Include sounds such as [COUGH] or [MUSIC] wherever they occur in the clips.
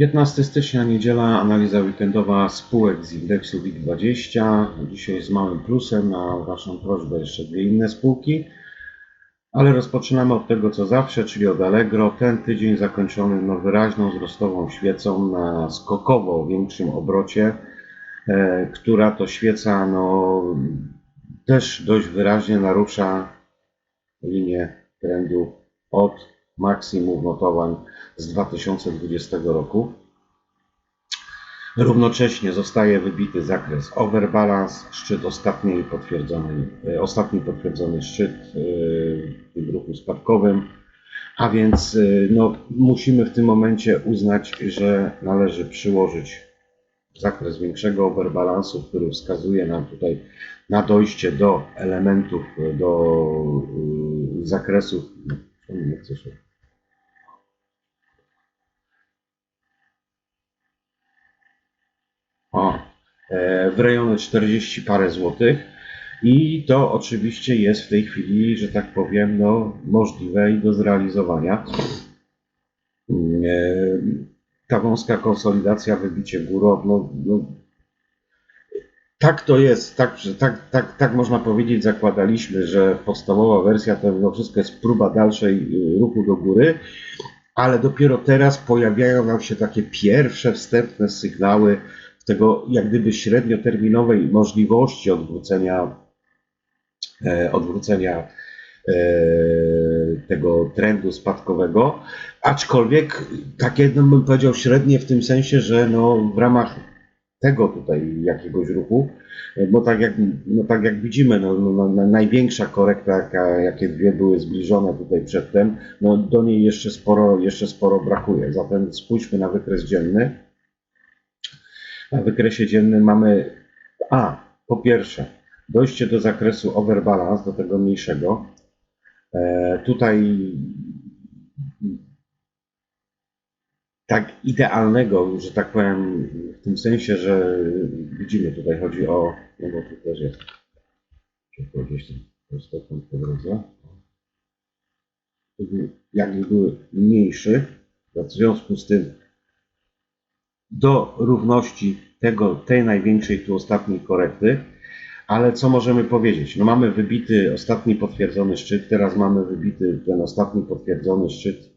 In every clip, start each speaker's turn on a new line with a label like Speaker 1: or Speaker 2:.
Speaker 1: 15 stycznia, niedziela, analiza weekendowa spółek z indeksu WIG20. Dzisiaj z małym plusem na Waszą prośbę jeszcze dwie inne spółki. Ale rozpoczynamy od tego co zawsze, czyli od Allegro. Ten tydzień zakończony no, wyraźną wzrostową świecą na skokowo większym obrocie, e, która to świeca no, też dość wyraźnie narusza linię trendu od maksimum notowań z 2020 roku. Równocześnie zostaje wybity zakres overbalance, szczyt ostatniej potwierdzonej, e, ostatni potwierdzony szczyt e, w tym ruchu spadkowym. A więc e, no, musimy w tym momencie uznać, że należy przyłożyć zakres większego overbalansu, który wskazuje nam tutaj na dojście do elementów, do zakresów. no, Nie chcę się O, e, w rejonie 40 parę złotych. I to oczywiście jest w tej chwili, że tak powiem, no, możliwe i do zrealizowania. Mm, e, Ta wąska konsolidacja, wybicie górą, no, no, tak to jest, tak, tak, tak, tak można powiedzieć, zakładaliśmy, że podstawowa wersja to mimo wszystko jest próba dalszej y, ruchu do góry, ale dopiero teraz pojawiają nam się takie pierwsze wstępne sygnały tego jak gdyby średnioterminowej możliwości odwrócenia, e, odwrócenia e, tego trendu spadkowego, aczkolwiek takie no bym powiedział średnie w tym sensie, że no w ramach tego tutaj jakiegoś ruchu, bo tak jak, no tak jak widzimy, no, no, no, największa korekta, jaka, jakie dwie były zbliżone tutaj przedtem, no do niej jeszcze sporo, jeszcze sporo brakuje. Zatem spójrzmy na wykres dzienny. Na wykresie dziennym mamy A, po pierwsze, dojście do zakresu overbalance, do tego mniejszego. E, tutaj tak idealnego, że tak powiem, w tym sensie, że widzimy, tutaj chodzi o, no bo tu też jest, gdzieś tam po drodze. Jakby były mniejszy, w związku z tym do równości tego, tej największej tu ostatniej korekty. Ale co możemy powiedzieć? No mamy wybity ostatni potwierdzony szczyt, teraz mamy wybity ten ostatni potwierdzony szczyt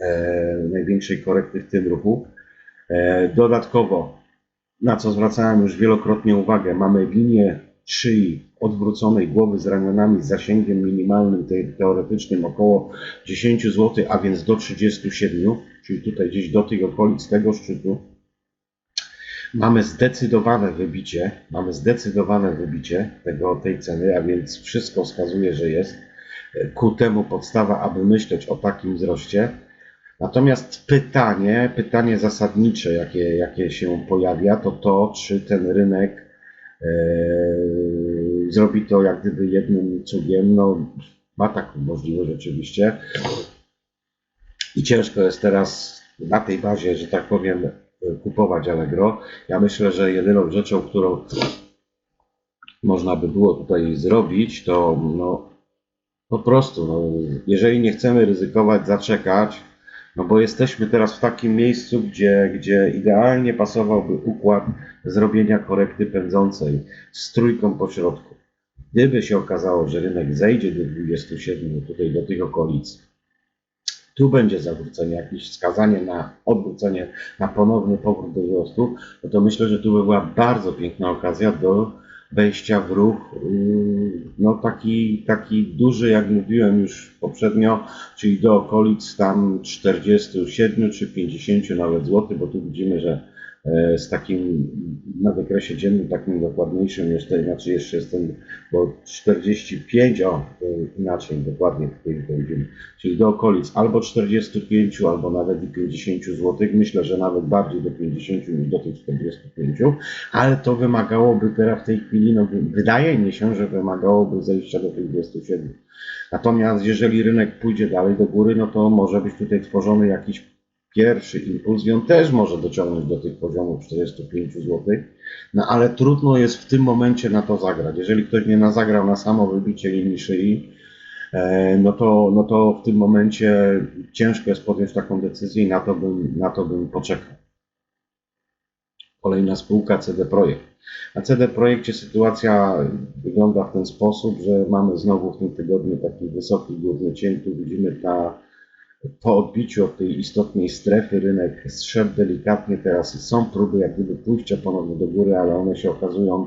Speaker 1: e, największej korekty w tym ruchu. E, dodatkowo, na co zwracałem już wielokrotnie uwagę, mamy linię szyi odwróconej głowy z ramionami z zasięgiem minimalnym te, teoretycznym około 10 zł, a więc do 37, czyli tutaj gdzieś do tych okolic tego szczytu. Mamy zdecydowane wybicie, mamy zdecydowane wybicie tego, tej ceny, a więc wszystko wskazuje, że jest ku temu podstawa, aby myśleć o takim wzroście. Natomiast pytanie, pytanie zasadnicze, jakie, jakie się pojawia, to to, czy ten rynek e, zrobi to jak gdyby jednym cugiem. No, ma taką możliwość oczywiście. I ciężko jest teraz na tej bazie, że tak powiem, kupować Allegro. Ja myślę, że jedyną rzeczą, którą można by było tutaj zrobić, to no, po prostu, no, jeżeli nie chcemy ryzykować, zaczekać, no bo jesteśmy teraz w takim miejscu, gdzie, gdzie idealnie pasowałby układ zrobienia korekty pędzącej z trójką po środku. Gdyby się okazało, że rynek zejdzie do 27, tutaj do tych okolic, tu będzie zawrócenie, jakieś wskazanie na odwrócenie, na ponowny powrót do wzrostu, no to myślę, że tu by była bardzo piękna okazja do wejścia w ruch, yy, no taki, taki duży, jak mówiłem już poprzednio, czyli do okolic tam 47 czy 50 nawet złotych, bo tu widzimy, że z takim na wykresie dziennym, takim dokładniejszym, jeszcze inaczej jeszcze jest ten, bo 45, o inaczej dokładnie tutaj widzimy, czyli do okolic albo 45, albo nawet i 50 zł, myślę, że nawet bardziej do 50 niż do tych 45, ale to wymagałoby teraz w tej chwili, no wydaje mi się, że wymagałoby zejścia do tych 27. Natomiast jeżeli rynek pójdzie dalej do góry, no to może być tutaj tworzony jakiś pierwszy impuls i on też może dociągnąć do tych poziomów 45 zł. No ale trudno jest w tym momencie na to zagrać. Jeżeli ktoś nie zagrał na samo wybicie linii szyi, e, no to, no to w tym momencie ciężko jest podjąć taką decyzję i na to bym, na to bym poczekał. Kolejna spółka CD Projekt. Na CD Projekcie sytuacja wygląda w ten sposób, że mamy znowu w tym tygodniu taki wysoki górny cień. Tu widzimy ta, po odbiciu od tej istotnej strefy rynek zszedł delikatnie. Teraz są próby jak gdyby pójścia ponownie do góry, ale one się okazują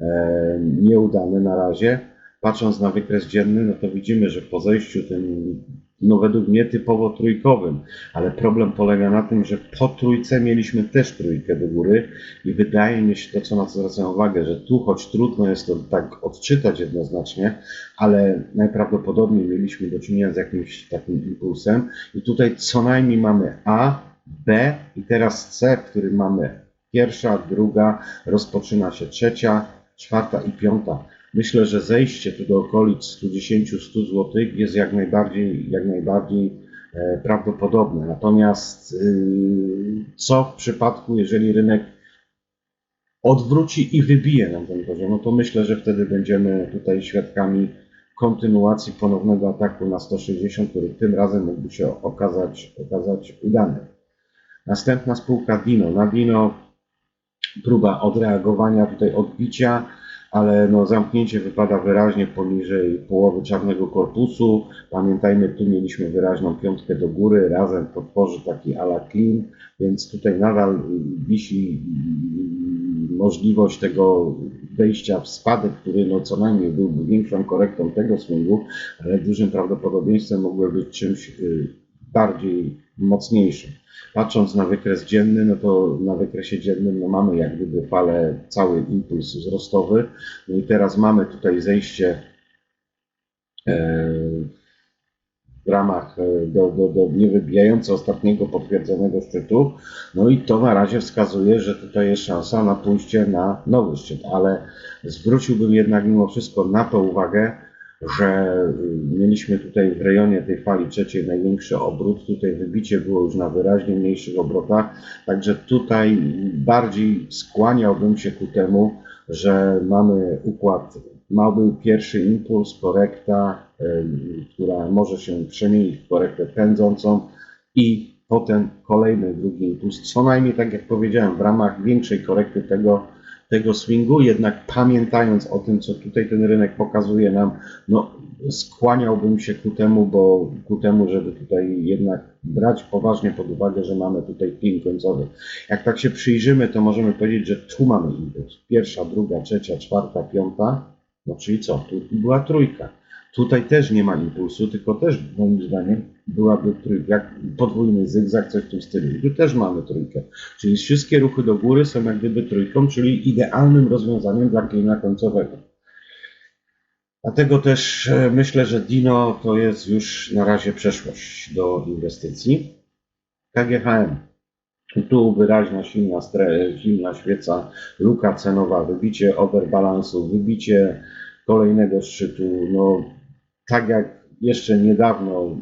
Speaker 1: e, nieudane na razie. Patrząc na wykres dzienny, no to widzimy, że po zejściu tym, no według mnie typowo trójkowym, ale problem polega na tym, że po trójce mieliśmy też trójkę do góry i wydaje mi się to, co na co zwracam uwagę, że tu choć trudno jest to tak odczytać jednoznacznie, ale najprawdopodobniej mieliśmy do czynienia z jakimś takim impulsem i tutaj co najmniej mamy A, B i teraz C, w którym mamy pierwsza, druga, rozpoczyna się trzecia, czwarta i piąta. Myślę, że zejście tu do okolic 110-100 zł jest jak najbardziej, jak najbardziej e, prawdopodobne. Natomiast yy, co w przypadku, jeżeli rynek odwróci i wybije nam ten poziom, no to myślę, że wtedy będziemy tutaj świadkami kontynuacji ponownego ataku na 160, który tym razem mógłby się okazać, okazać udany. Następna spółka Dino. Na Dino próba odreagowania, tutaj odbicia, ale no zamknięcie wypada wyraźnie poniżej połowy czarnego korpusu. Pamiętajmy, tu mieliśmy wyraźną piątkę do góry, razem to tworzy taki ala clean, więc tutaj nadal wisi możliwość tego wejścia w spadek, który no co najmniej byłby większą korektą tego swingu, ale dużym prawdopodobieństwem mógłby być czymś y, bardziej mocniejszym. Patrząc na wykres dzienny, no to na wykresie dziennym no mamy jak gdyby falę, cały impuls wzrostowy. No i teraz mamy tutaj zejście e, w ramach e, do, do, do niewybijające ostatniego potwierdzonego szczytu. No i to na razie wskazuje, że tutaj jest szansa na pójście na nowy szczyt, ale zwróciłbym jednak mimo wszystko na to uwagę, że y, mieliśmy tutaj w rejonie tej fali trzeciej największy obrót. Tutaj wybicie było już na wyraźnie mniejszych obrotach, także tutaj bardziej skłaniałbym się ku temu, że mamy układ mały pierwszy impuls, korekta, y, która może się przemienić w korektę pędzącą i potem kolejny drugi impuls, co najmniej tak jak powiedziałem, w ramach większej korekty tego, tego swingu, jednak pamiętając o tym, co tutaj ten rynek pokazuje nam, no skłaniałbym się ku temu, bo ku temu, żeby tutaj jednak brać poważnie pod uwagę, że mamy tutaj pin końcowy. Jak tak się przyjrzymy, to możemy powiedzieć, że tu mamy impuls. Pierwsza, druga, trzecia, czwarta, piąta, no czyli co? Tu była trójka. Tutaj też nie ma impulsu, tylko też moim zdaniem byłaby jak podwójny zygzak, coś w tym stylu. I tu też mamy trójkę. Czyli wszystkie ruchy do góry są jak gdyby trójką, czyli idealnym rozwiązaniem dla klina końcowego. Dlatego też e, myślę, że Dino to jest już na razie przeszłość do inwestycji. KGHM. Tu wyraźna silna, silna świeca, luka cenowa, wybicie overbalansu, wybicie kolejnego szczytu. No, tak jak jeszcze niedawno,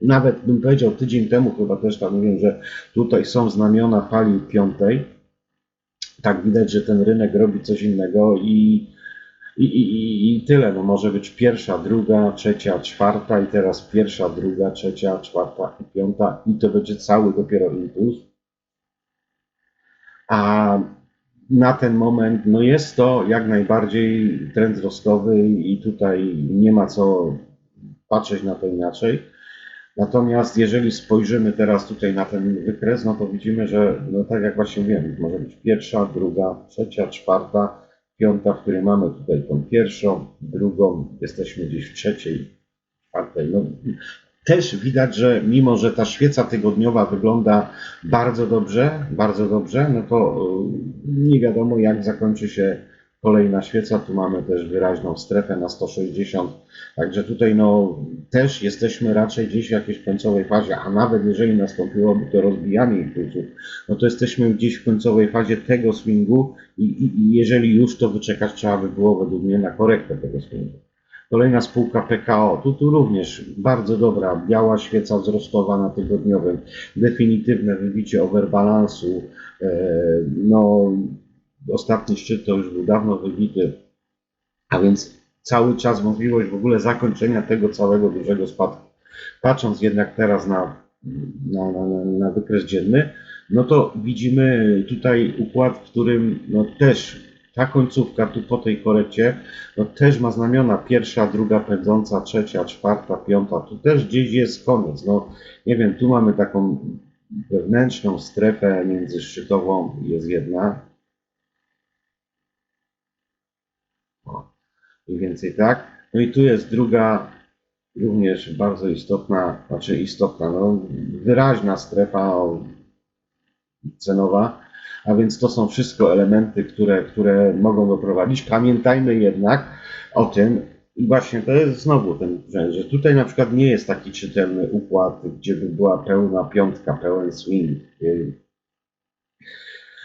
Speaker 1: nawet bym powiedział tydzień temu chyba też tam mówiłem, że tutaj są znamiona fali piątej. Tak widać, że ten rynek robi coś innego i, i, i, i tyle. No może być pierwsza, druga, trzecia, czwarta i teraz pierwsza, druga, trzecia, czwarta i piąta i to będzie cały dopiero impuls. A na ten moment no jest to jak najbardziej trend wzrostowy i tutaj nie ma co patrzeć na to inaczej. Natomiast jeżeli spojrzymy teraz tutaj na ten wykres, no to widzimy, że no tak jak właśnie wiem, może być pierwsza, druga, trzecia, czwarta, piąta, w której mamy tutaj tą pierwszą, drugą, jesteśmy gdzieś w trzeciej, czwartej. No, też widać, że mimo, że ta świeca tygodniowa wygląda bardzo dobrze, bardzo dobrze, no to y, nie wiadomo jak zakończy się kolejna świeca. Tu mamy też wyraźną strefę na 160. Także tutaj no też jesteśmy raczej gdzieś w jakiejś końcowej fazie, a nawet jeżeli nastąpiłoby to rozbijanie impulsów, no to jesteśmy gdzieś w końcowej fazie tego swingu i, i, i jeżeli już to wyczekać trzeba by było według mnie na korektę tego swingu. Kolejna spółka PKO, tu, tu również bardzo dobra, biała świeca wzrostowa na tygodniowym, definitywne wybicie overbalansu, e, no ostatni szczyt to już był dawno wybity, a więc cały czas możliwość w ogóle zakończenia tego całego dużego spadku. Patrząc jednak teraz na, na, na, na, wykres dzienny, no to widzimy tutaj układ, w którym no też ta końcówka tu po tej korekcie, no też ma znamiona pierwsza, druga pędząca, trzecia, czwarta, piąta, tu też gdzieś jest koniec. No nie wiem, tu mamy taką wewnętrzną strefę międzyszczytową, jest jedna. O, mniej więcej tak. No i tu jest druga, również bardzo istotna, znaczy istotna, no wyraźna strefa cenowa, a więc to są wszystko elementy, które, które mogą doprowadzić. Pamiętajmy jednak o tym, i właśnie to jest znowu ten trend, że tutaj na przykład nie jest taki czytelny układ, gdzie by była pełna piątka, pełen swing.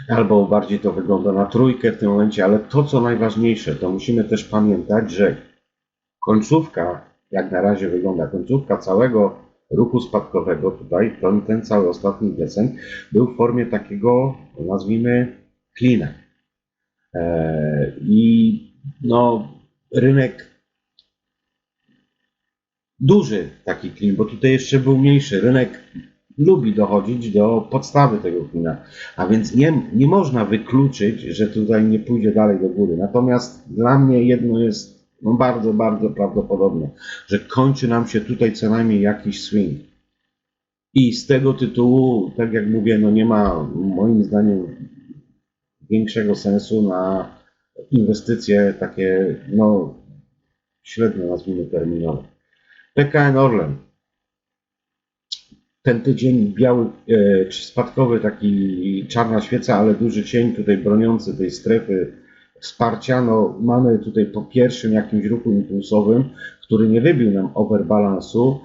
Speaker 1: Albo bardziej to wygląda na trójkę w tym momencie, ale to co najważniejsze, to musimy też pamiętać, że końcówka, jak na razie wygląda, końcówka całego ruchu spadkowego tutaj, ten, cały ostatni deseń, był w formie takiego, nazwijmy, klina. E, I no, rynek duży taki klin, bo tutaj jeszcze był mniejszy. Rynek lubi dochodzić do podstawy tego klina, a więc nie, nie można wykluczyć, że tutaj nie pójdzie dalej do góry. Natomiast dla mnie jedno jest no, bardzo, bardzo prawdopodobne, że kończy nam się tutaj co najmniej jakiś swing. I z tego tytułu, tak jak mówię, no nie ma moim zdaniem większego sensu na inwestycje takie, no średnio nazwijmy terminowe. PKN Orlen. Ten tydzień biały, e, czy spadkowy, taki czarna świeca, ale duży cień tutaj broniący tej strefy wsparcia. No, mamy tutaj po pierwszym jakimś ruchu impulsowym, który nie wybił nam overbalansu.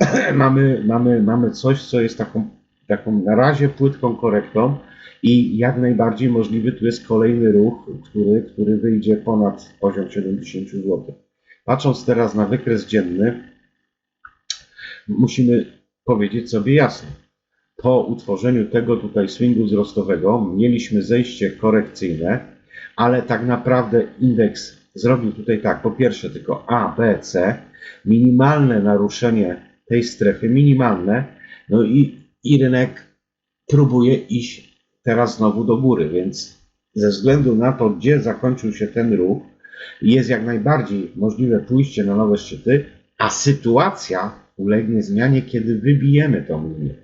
Speaker 1: [CLEARS THROAT] mamy, mamy, mamy coś, co jest taką, taką na razie płytką korektą i jak najbardziej możliwy tu jest kolejny ruch, który, który wyjdzie ponad poziom 70 zł. Patrząc teraz na wykres dzienny, musimy powiedzieć sobie jasno. Po utworzeniu tego tutaj swingu wzrostowego mieliśmy zejście korekcyjne, ale tak naprawdę indeks zrobił tutaj tak, po pierwsze tylko A, B, C, minimalne naruszenie tej strefy, minimalne, no i, i rynek próbuje iść teraz znowu do góry, więc ze względu na to, gdzie zakończył się ten ruch, jest jak najbardziej możliwe pójście na nowe szczyty, a sytuacja ulegnie zmianie, kiedy wybijemy tą linię.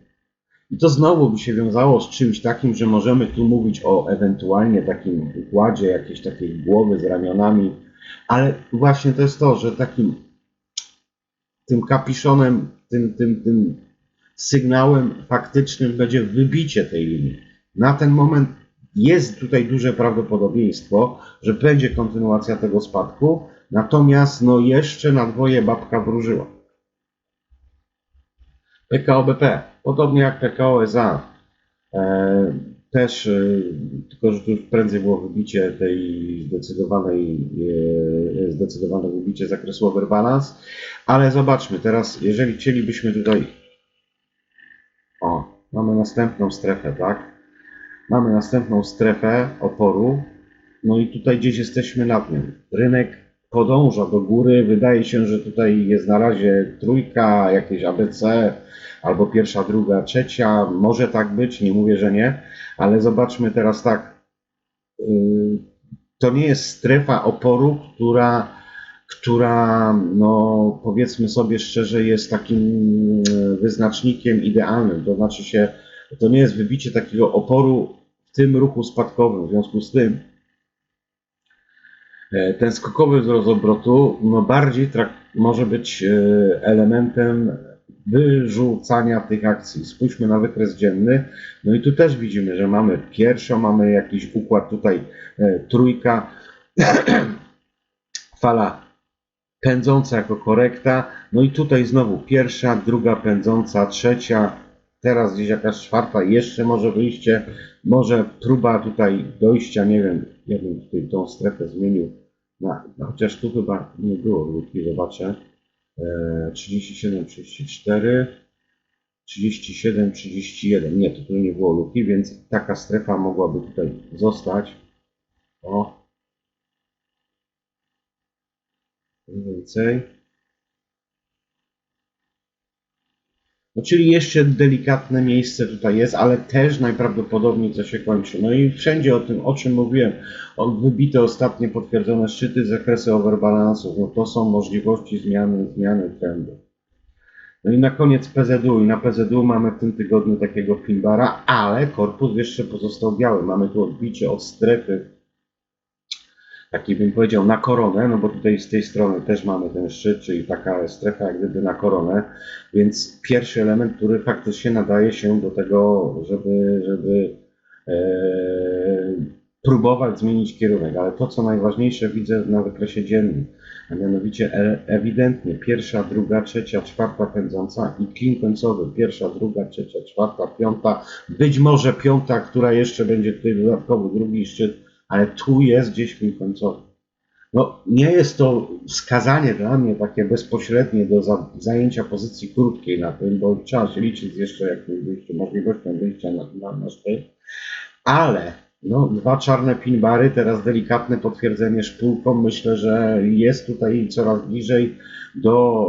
Speaker 1: I to znowu by się wiązało z czymś takim, że możemy tu mówić o ewentualnie takim układzie jakiejś takiej głowy z ramionami, ale właśnie to jest to, że takim tym kapiszonem, tym, tym, tym sygnałem faktycznym będzie wybicie tej linii. Na ten moment jest tutaj duże prawdopodobieństwo, że będzie kontynuacja tego spadku, natomiast no jeszcze na dwoje babka wróżyła. PKO BP, podobnie jak PKO SA, e, też, e, tylko że tu prędzej było wybicie tej zdecydowanej, e, zdecydowane wybicie zakresu overbalance, ale zobaczmy teraz, jeżeli chcielibyśmy tutaj, o, mamy następną strefę, tak? Mamy następną strefę oporu, no i tutaj gdzieś jesteśmy nad nią. Rynek podąża do góry. Wydaje się, że tutaj jest na razie trójka, jakieś ABC, albo pierwsza, druga, trzecia. Może tak być, nie mówię, że nie, ale zobaczmy teraz tak. Yy, To nie jest strefa oporu, która, która no powiedzmy sobie szczerze, jest takim yy, wyznacznikiem idealnym. To znaczy się, to nie jest wybicie takiego oporu w tym ruchu spadkowym. W związku z tym ten skokowy wzrost obrotu no bardziej może być e, elementem wyrzucania tych akcji. Spójrzmy na wykres dzienny. No i tu też widzimy, że mamy pierwszą, mamy jakiś układ tutaj e, trójka, [CLEARS THROAT] fala pędząca jako korekta. No i tutaj znowu pierwsza, druga pędząca, trzecia, teraz gdzieś jakaś czwarta, jeszcze może wyjście, może próba tutaj dojścia, nie wiem, ja bym tutaj tą strefę zmienił no, chociaż tu chyba nie było luki, zobaczę. E, 37, 34, 37, 31. Nie, to tu nie było luki, więc taka strefa mogłaby tutaj zostać. O. Mniej więcej. No, czyli jeszcze delikatne miejsce tutaj jest, ale też najprawdopodobniej to się kończy. No i wszędzie o tym, o czym mówiłem, o wybite ostatnie potwierdzone szczyty, zakresy overbalansów, no to są możliwości zmiany, zmiany trendu. No i na koniec PZU. I na PZU mamy w tym tygodniu takiego finbara, ale korpus jeszcze pozostał biały. Mamy tu odbicie od strefy, taki bym powiedział, na koronę, no bo tutaj z tej strony też mamy ten szczyt, czyli taka strefa jak gdyby na koronę. Więc pierwszy element, który faktycznie nadaje się do tego, żeby, żeby e, próbować zmienić kierunek. Ale to, co najważniejsze, widzę na wykresie dziennym, a mianowicie e, ewidentnie pierwsza, druga, trzecia, czwarta pędząca i klin końcowy. Pierwsza, druga, trzecia, czwarta, piąta, być może piąta, która jeszcze będzie tutaj dodatkowy, drugi szczyt, ale tu jest gdzieś klin końcowy. No, nie jest to wskazanie dla mnie takie bezpośrednie do za, zajęcia pozycji krótkiej na tym, bo trzeba się liczyć jeszcze jakimś wyjściem, możliwością wyjścia na, na, na ale no, dwa czarne pinbary, teraz delikatne potwierdzenie szpulką. Myślę, że jest tutaj coraz bliżej do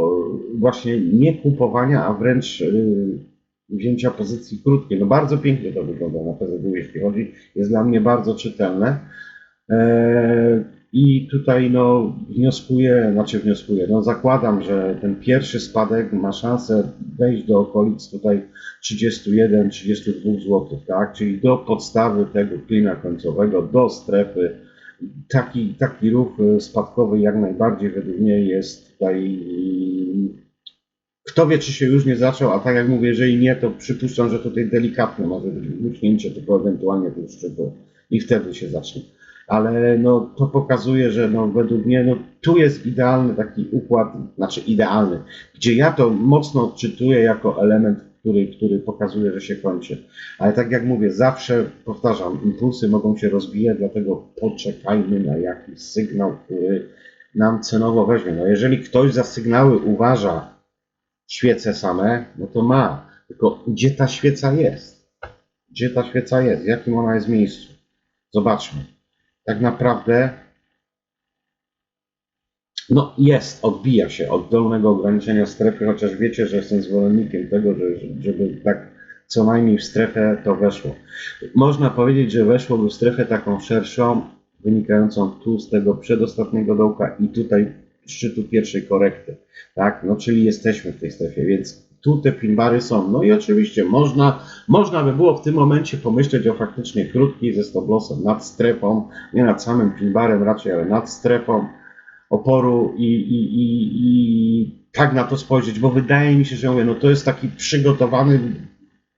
Speaker 1: właśnie nie kupowania, a wręcz yy, wzięcia pozycji krótkiej. No bardzo pięknie to wygląda na PZU, jeśli chodzi. Jest dla mnie bardzo czytelne. Eee, I tutaj no, wnioskuję, znaczy wnioskuję, no zakładam, że ten pierwszy spadek ma szansę wejść do okolic tutaj 31-32 zł, tak? Czyli do podstawy tego klina końcowego, do strefy. Taki, taki ruch y, spadkowy jak najbardziej według mnie jest tutaj. Kto wie, czy się już nie zaczął, a tak jak mówię, jeżeli nie, to przypuszczam, że tutaj delikatne może być wypchnięcie tylko ewentualnie tych szczytu i wtedy się zacznie. Ale no, to pokazuje, że no, według mnie no, tu jest idealny taki układ, znaczy idealny, gdzie ja to mocno odczytuję jako element, który, który pokazuje, że się kończy. Ale tak jak mówię, zawsze powtarzam, impulsy mogą się rozwijać, dlatego poczekajmy na jakiś sygnał, który nam cenowo weźmie. No jeżeli ktoś za sygnały uważa świece same, no to ma. Tylko gdzie ta świeca jest? Gdzie ta świeca jest? W jakim ona jest miejscu? Zobaczmy. Tak naprawdę no jest, odbija się od dolnego ograniczenia strefy, chociaż wiecie, że jestem zwolennikiem tego, że, żeby tak co najmniej w strefę to weszło. Można powiedzieć, że weszłoby w strefę taką szerszą, wynikającą tu z tego przedostatniego dołka i tutaj szczytu pierwszej korekty. Tak, no czyli jesteśmy w tej strefie, więc tu te pinbary są. No i oczywiście można, można by było w tym momencie pomyśleć o faktycznie krótkiej ze stoplosem nad strefą, nie nad samym pinbarem raczej, ale nad strefą oporu i, i, i, i tak na to spojrzeć, bo wydaje mi się, że mówię, no to jest taki przygotowany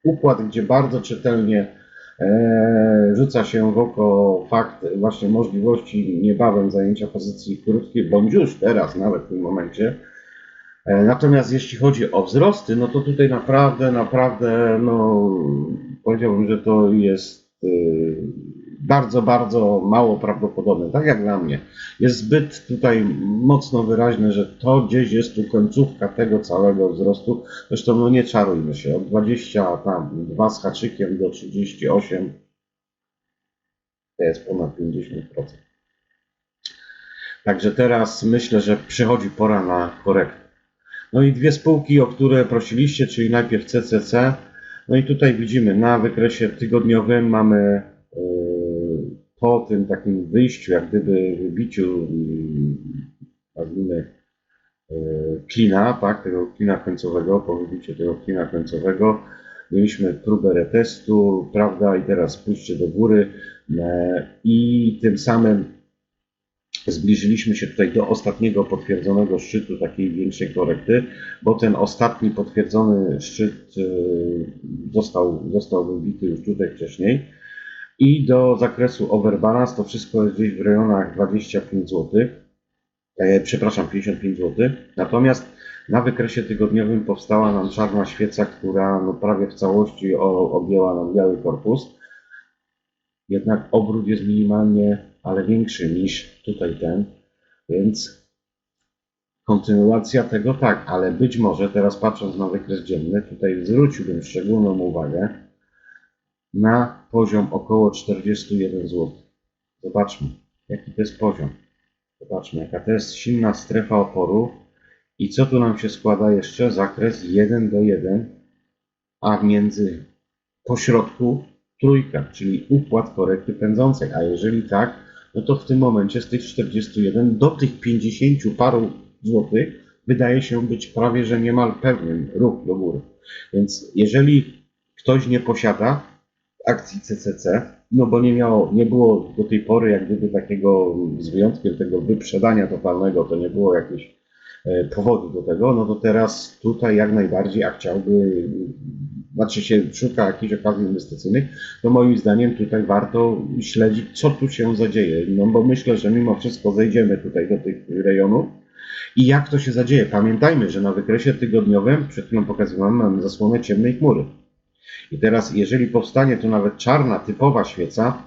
Speaker 1: układ, gdzie bardzo czytelnie rzuca się w oko fakt właśnie możliwości niebawem zajęcia pozycji krótkiej, bądź już teraz, nawet w tym momencie. E, natomiast jeśli chodzi o wzrosty, no to tutaj naprawdę, naprawdę, no powiedziałbym, że to jest y, bardzo, bardzo mało prawdopodobne, tak jak dla mnie. Jest zbyt tutaj mocno wyraźne, że to gdzieś jest tu końcówka tego całego wzrostu. Zresztą no nie czarujmy się, od 20 tam 2 z haczykiem do 38 to jest ponad 50%. Także teraz myślę, że przychodzi pora na korektę. No i dwie spółki, o które prosiliście, czyli najpierw CCC. No i tutaj widzimy na wykresie tygodniowym mamy yy, po tym takim wyjściu, jak gdyby wybiciu, yy, nazwijmy, yy, klina, tak, tego klina końcowego, po wybiciu tego klina końcowego, mieliśmy próbę retestu, prawda, i teraz pójście do góry e, i tym samym zbliżyliśmy się tutaj do ostatniego potwierdzonego szczytu takiej większej korekty, bo ten ostatni potwierdzony szczyt y, został, został wybity już tutaj wcześniej. I do zakresu overbalance to wszystko jest gdzieś w rejonach 25 zł. E, przepraszam, 55 zł. Natomiast na wykresie tygodniowym powstała nam czarna świeca, która no prawie w całości objęła nam biały korpus. Jednak obrót jest minimalnie, ale większy niż tutaj ten, więc kontynuacja tego tak, ale być może teraz patrząc na wykres dzienny, tutaj zwróciłbym szczególną uwagę na poziom około 41 zł. Zobaczmy, jaki to jest poziom. Zobaczmy, jaka to jest silna strefa oporu. I co tu nam się składa jeszcze? Zakres 1 do 1, a między pośrodku trójka, czyli układ korekty pędzącej. A jeżeli tak, no to w tym momencie z tych 41 do tych 50 paru złotych wydaje się być prawie, że niemal pewnym ruch do góry. Więc jeżeli ktoś nie posiada akcji CCC, no bo nie miało, nie było do tej pory jak gdyby takiego, z wyjątkiem tego wyprzedania totalnego, to nie było jakieś e, powodu do tego, no to teraz tutaj jak najbardziej, a chciałby, znaczy się szuka jakichś okazji inwestycyjnych, to moim zdaniem tutaj warto śledzić, co tu się zadzieje. No bo myślę, że mimo wszystko zejdziemy tutaj do tych rejonów i jak to się zadzieje. Pamiętajmy, że na wykresie tygodniowym, przed chwilą pokazywałem, mamy zasłonę ciemnej chmury. I teraz, jeżeli powstanie tu nawet czarna, typowa świeca,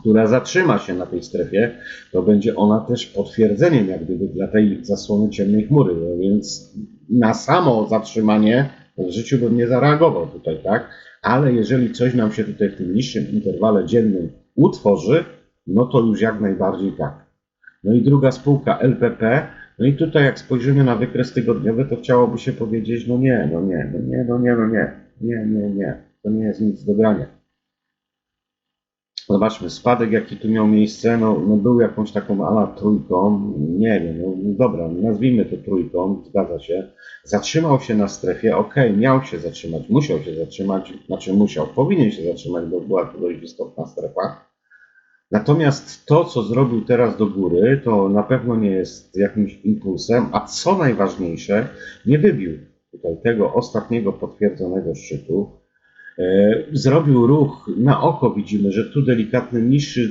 Speaker 1: która zatrzyma się na tej strefie, to będzie ona też potwierdzeniem jak gdyby dla tej zasłony ciemnej chmury. No więc na samo zatrzymanie w życiu bym nie zareagował tutaj, tak? Ale jeżeli coś nam się tutaj w tym niższym interwale dziennym utworzy, no to już jak najbardziej tak. No i druga spółka LPP, no i tutaj jak spojrzymy na wykres tygodniowy, to chciałoby się powiedzieć, no nie, no nie, no nie, no nie, no nie, nie, nie, nie, to nie jest nic do grania. Zobaczmy, spadek jaki tu miał miejsce, no, no był jakąś taką ala trójką, nie wiem, no dobra, nazwijmy to trójką, zgadza się. Zatrzymał się na strefie, ok, miał się zatrzymać, musiał się zatrzymać, znaczy musiał, powinien się zatrzymać, bo była to dość istotna strefa. Natomiast to, co zrobił teraz do góry, to na pewno nie jest jakimś impulsem, a co najważniejsze, nie wybił tutaj tego ostatniego potwierdzonego szczytu. E, Zrobił ruch na oko, widzimy, że tu delikatny niższy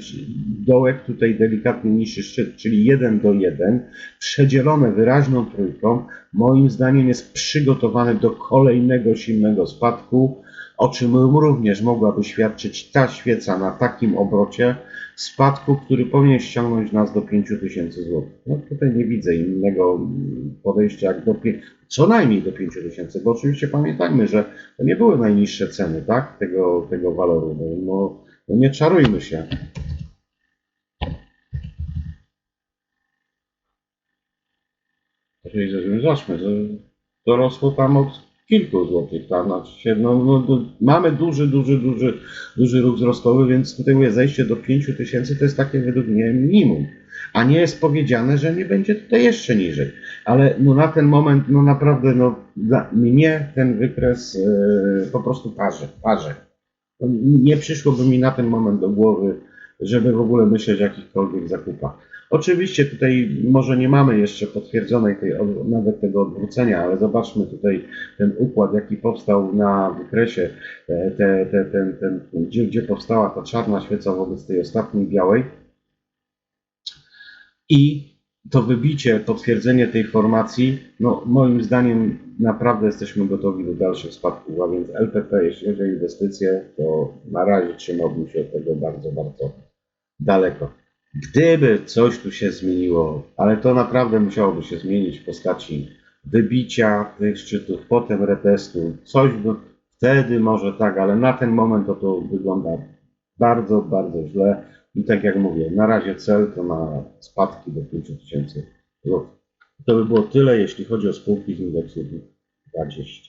Speaker 1: dołek, tutaj delikatny niższy szczyt, czyli 1 do 1, przedzielone wyraźną trójką, moim zdaniem jest przygotowany do kolejnego silnego spadku, o czym również mogłaby świadczyć ta świeca na takim obrocie, spadku, który powinien ściągnąć nas do 5000 zł. No tutaj nie widzę innego mm, podejścia jak do co najmniej do 5000, bo oczywiście pamiętajmy, że to nie były najniższe ceny, tak, tego, tego waloru. No, no, no nie czarujmy się. Czyli że- zobaczmy, że to rosło tam od kilku złotych, tak? Znaczy no, no, no, mamy duży, duży, duży, duży ruch wzrostowy, więc tutaj mówię, zejście do 5 tysięcy to jest takie według mnie minimum. A nie jest powiedziane, że nie będzie tutaj jeszcze niżej. Ale no, na ten moment, no naprawdę, no, dla mnie ten wykres e, po prostu parzy, parzy. No, Nie przyszłoby mi na ten moment do głowy, żeby w ogóle myśleć o jakichkolwiek zakupach. Oczywiście tutaj może nie mamy jeszcze potwierdzonej tej, nawet tego odwrócenia, ale zobaczmy tutaj ten układ, jaki powstał na wykresie, te, te, te, ten, ten, gdzie, gdzie powstała ta czarna świeca wobec tej ostatniej białej. I to wybicie, potwierdzenie tej formacji, no moim zdaniem naprawdę jesteśmy gotowi do dalszych spadków, a więc LPP, jeśli chodzi o inwestycje, to na razie trzymałbym się od tego bardzo, bardzo daleko. Gdyby coś tu się zmieniło, ale to naprawdę musiałoby się zmienić w postaci wybicia tych szczytów, potem retestu, coś by, wtedy może tak, ale na ten moment to, to wygląda bardzo, bardzo źle. I tak jak mówię, na razie cel to na spadki do 5000 zł. To by było tyle, jeśli chodzi o spółki z indeksu 20.